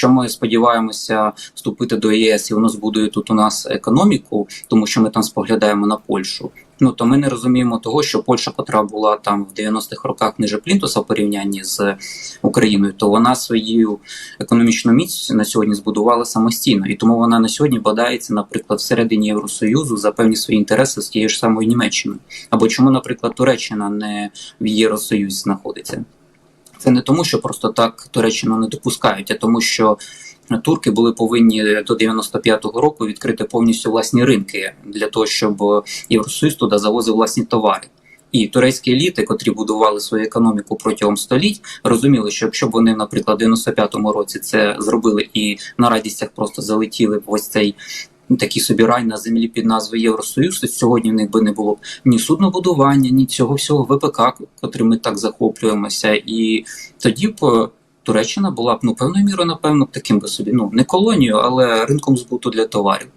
Якщо ми сподіваємося вступити до ЄС і воно збудує тут у нас економіку, тому що ми там споглядаємо на Польщу. Ну то ми не розуміємо того, що Польща, котра була там в 90-х роках ниже плінтуса в порівнянні з Україною, то вона свою економічну міць на сьогодні збудувала самостійно, і тому вона на сьогодні бодається, наприклад, всередині Євросоюзу за певні свої інтереси з тією ж самою Німеччиною. Або чому, наприклад, Туреччина не в Євросоюзі знаходиться? Це не тому, що просто так Туреччину не допускають, а тому, що турки були повинні до 95-го року відкрити повністю власні ринки для того, щоб Євросоюз туди завозив власні товари. І турецькі еліти, котрі будували свою економіку протягом століть, розуміли, що якщо б вони, наприклад, в 95-му році це зробили і на радістях просто залетіли в ось цей ну, такий собі рай на землі під назвою Євросоюз, то сьогодні в них би не було ні суднобудування, ні цього всього ВПК, котрим ми так захоплюємося, і тоді б. е, Туреччина була б ну певною мірою, напевно, таким би собі, ну не колонією, але ринком збуту для товарів.